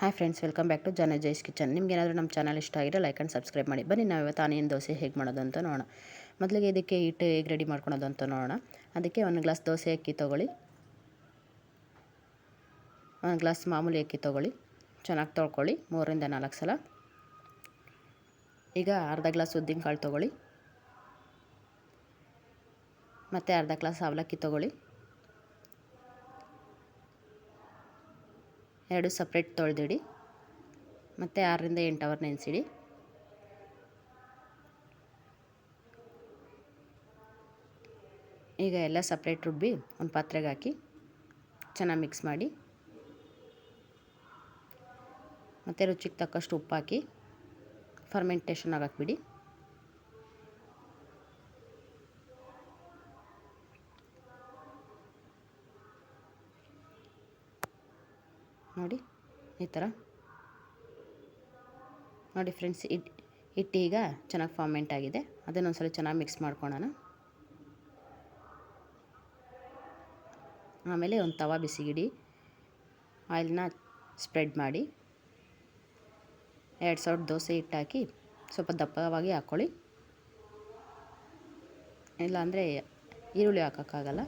Hi friends, welcome back to Jana Jai's kitchen. ನಿಮ್ಗೆ ಏನಾದರೂ ನಮ್ಮ ಚಾನಲ್ ಇಷ್ಟ ಆಗಿದೆ ಲೈಕ್ ಆ್ಯಂಡ್ ಸಬ್ಸ್ಕ್ರೈಬ್ ಮಾಡಿ. ಬನ್ನಿ, ನಾವು ಇವತ್ತು ಆನಿಯನ್ ದೋಸೆ ಹೇಗೆ ಮಾಡೋದು ಅಂತ ನೋಡೋಣ. ಮೊದಲಿಗೆ ಇದಕ್ಕೆ ಹಿಟ್ಟು ಹೇಗೆ ರೆಡಿ ಮಾಡ್ಕೊಳೋದು ಅಂತ ನೋಡೋಣ. ಅದಕ್ಕೆ ಒಂದು ಗ್ಲಾಸ್ ದೋಸೆ ಅಕ್ಕಿ ತೊಗೊಳ್ಳಿ. ಒಂದು ಗ್ಲಾಸ್ ಮಾಮೂಲಿ ಅಕ್ಕಿ ತೊಗೊಳ್ಳಿ. ಚೆನ್ನಾಗಿ ತೊಳ್ಕೊಳ್ಳಿ, ಮೂರರಿಂದ ನಾಲ್ಕು ಸಲ. ಈಗ ಅರ್ಧ ಗ್ಲಾಸ್ ಉದ್ದಿನ ಕಾಳು ತೊಗೊಳ್ಳಿ. ಮತ್ತು ಅರ್ಧ ಗ್ಲಾಸ್ ಅವಲಕ್ಕಿ ತೊಗೊಳ್ಳಿ. ಎರಡು ಸಪ್ರೇಟ್ ತೊಳೆದಿಡಿ. ಮತ್ತು ಆರರಿಂದ ಎಂಟು ಅವರ್ ನೆನೆಸಿಡಿ. ಈಗ ಎಲ್ಲ ಸಪ್ರೇಟ್ ರುಬ್ಬಿ ಒಂದು ಪಾತ್ರೆಗೆ ಹಾಕಿ ಚೆನ್ನಾಗಿ ಮಿಕ್ಸ್ ಮಾಡಿ. ಮತ್ತು ರುಚಿಗೆ ತಕ್ಕಷ್ಟು ಉಪ್ಪು ಹಾಕಿ ಫರ್ಮೆಂಟೇಷನ್ ಆಗಕ್ಕೆ ನೋಡಿ, ಈ ಥರ. ನೋಡಿ ಫ್ರೆಂಡ್ಸ್ ಹಿಟ್ಟು ಈಗ ಚೆನ್ನಾಗಿ ಫಾರ್ಮೆಂಟ್ ಆಗಿದೆ. ಅದನ್ನೊಂದ್ಸಲ ಚೆನ್ನಾಗಿ ಮಿಕ್ಸ್ ಮಾಡ್ಕೊಳ್ಳೋಣ ಆಮೇಲೆ ಒಂದು ತವಾ ಬಿಸಿಗಿಡಿ ಆಯಿಲ್ನ ಸ್ಪ್ರೆಡ್ ಮಾಡಿ, ಎರಡು ಸಾವಿರ ದೋಸೆ ಹಿಟ್ಟು ಹಾಕಿ ಸ್ವಲ್ಪ ದಪ್ಪವಾಗಿ ಹಾಕ್ಕೊಳ್ಳಿ ಇಲ್ಲಾಂದರೆ ಈರುಳ್ಳಿ ಹಾಕೋಕ್ಕಾಗಲ್ಲ.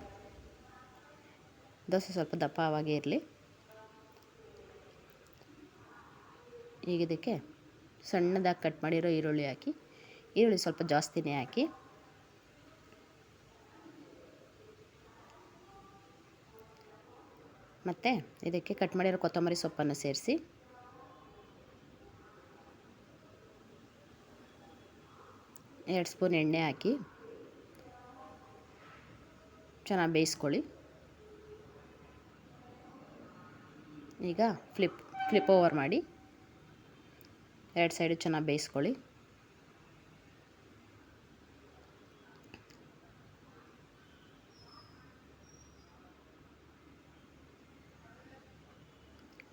ದೋಸೆ ಸ್ವಲ್ಪ ದಪ್ಪವಾಗಿ ಇರಲಿ. ಈಗ ಇದಕ್ಕೆ ಸಣ್ಣದಾಗಿ ಕಟ್ ಮಾಡಿರೋ ಈರುಳ್ಳಿ ಹಾಕಿ, ಈರುಳ್ಳಿ ಸ್ವಲ್ಪ ಜಾಸ್ತಿನೇ ಹಾಕಿ, ಮತ್ತು ಇದಕ್ಕೆ ಕಟ್ ಮಾಡಿರೋ ಕೊತ್ತಂಬರಿ ಸೊಪ್ಪನ್ನು ಸೇರಿಸಿ, ಎರಡು ಸ್ಪೂನ್ ಎಣ್ಣೆ ಹಾಕಿ, ಚೆನ್ನಾಗಿ ಬೇಯಿಸ್ಕೊಳ್ಳಿ. ಈಗ ಫ್ಲಿಪ್ ಫ್ಲಿಪ್ ಓವರ್ ಮಾಡಿ. ಎರಡು ಸೈಡು ಚೆನ್ನಾಗಿ ಬೇಯಿಸ್ಕೊಳ್ಳಿ.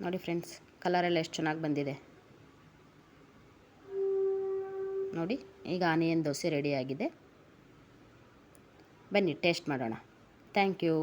ನೋಡಿ ಫ್ರೆಂಡ್ಸ್, ಕಲರೆಲ್ಲ ಎಷ್ಟು ಚೆನ್ನಾಗಿ ಬಂದಿದೆ. ನೋಡಿ, ಈಗ ಆನಿಯನ್ ದೋಸೆ ರೆಡಿಯಾಗಿದೆ ಬನ್ನಿ, ಟೇಸ್ಟ್ ಮಾಡೋಣ. Thank you.